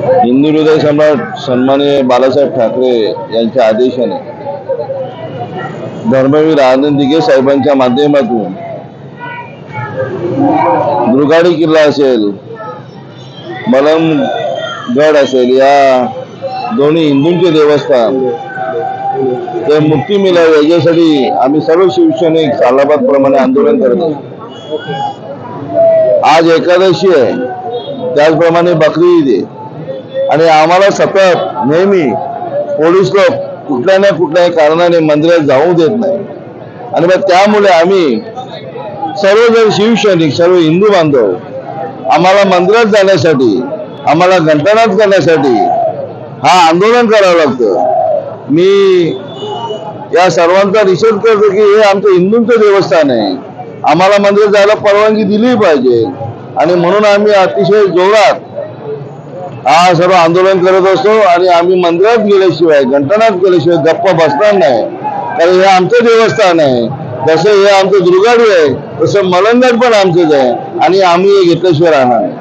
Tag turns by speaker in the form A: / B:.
A: हिंदू हृदय सम्राट सन्माननीय बाळासाहेब ठाकरे यांच्या आदेशाने धर्मवीर आनंद दिघे साहेबांच्या माध्यमातून दुर्गाडी किल्ला असेल मलमगड असेल या दोन्ही हिंदूंचे देवस्थान ते मुक्ती मिळावी याच्यासाठी आम्ही सर्व शिवसैनिक सालाबाद प्रमाणे आंदोलन करत असतो आज एकादशी आहे. त्याचप्रमाणे बकरी ईद आहे. आणि आम्हाला सतत नेहमी पोलीस लोक कुठल्या ना कुठल्याही कारणाने मंदिरात जाऊ देत नाही. आणि मग त्यामुळे आम्ही सर्वजण शिवसैनिक सर्व हिंदू बांधव आम्हाला मंदिरात जाण्यासाठी आम्हाला घंटानाद करण्यासाठी हा आंदोलन करावं लागतं. मी या सर्वांचा निषेध करतो की हे आमचं हिंदूंचं देवस्थान आहे. आम्हाला मंदिरात जायला परवानगी दिली पाहिजे. आणि म्हणून आम्ही अतिशय जोरात हा सर्व आंदोलन करत असतो आणि आम्ही मंदिरात गेल्याशिवाय घंटनात गेल्याशिवाय गप्प बसणार नाही. कारण हे आमचं देवस्थान आहे. जसं हे आमचं दुर्गाडी आहे तसं मलंदर पण आमचंच आहे. आणि आम्ही हे घेतल्याशिवाय राहणार नाही.